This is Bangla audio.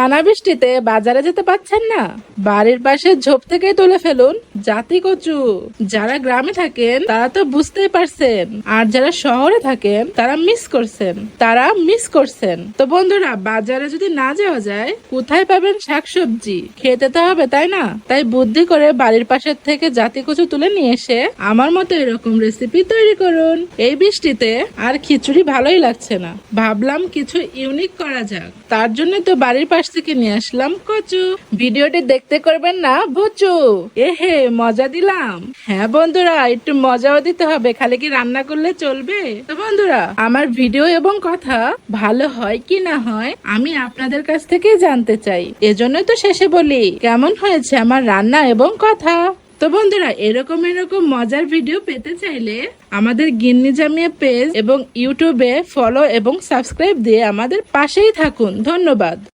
টানা বৃষ্টিতে বাজারে যেতে পাচ্ছেন না। বাড়ির পাশে ঝোপ থেকে তুলে ফেলুন জাতি কচু। যারা গ্রামে থাকেন, তারা তো বুঝতেই পারছেন। আর যারা শহরে থাকেন, তারা মিস করছেন। তারা মিস করছেন। তো বন্ধুরা, বাজারে যদি না যাওয়া যায়, কোথায় পাবেন শাকসবজি? খেতে তো হবে, তাই না? তাই বুদ্ধি করে বাড়ির পাশের থেকে জাতি কচু তুলে নিয়ে এসে আমার মতো এরকম রেসিপি তৈরি করুন। এই বৃষ্টিতে আর খিচুড়ি ভালোই লাগছে না। ভাবলাম কিছু ইউনিক করা যাক। তার জন্য তো বাড়ির পাশ থেকে নিয়ে আসলাম কচু। ভিডিওটি দেখতে করবেন না বুচু এ হে মজা দিলাম। হ্যাঁ বন্ধুরা, একটু মজাও দিতে হবে, খালি কি রান্না করলে চলবে? তো বন্ধুরা, আমার ভিডিও এবং কথা ভালো হয় কি না হয়, আমি আপনাদের কাছ থেকেই জানতে চাই। এজন্যই তো শেষে বলি, কেমন হয়েছে আমার রান্না এবং কথা? তো বন্ধুরা, এরকম এরকম মজার ভিডিও পেতে চাইলে আমাদের গিন্নি জামিয়া পেজ এবং ইউটিউবে ফলো এবং সাবস্ক্রাইব দিয়ে আমাদের পাশেই থাকুন। ধন্যবাদ।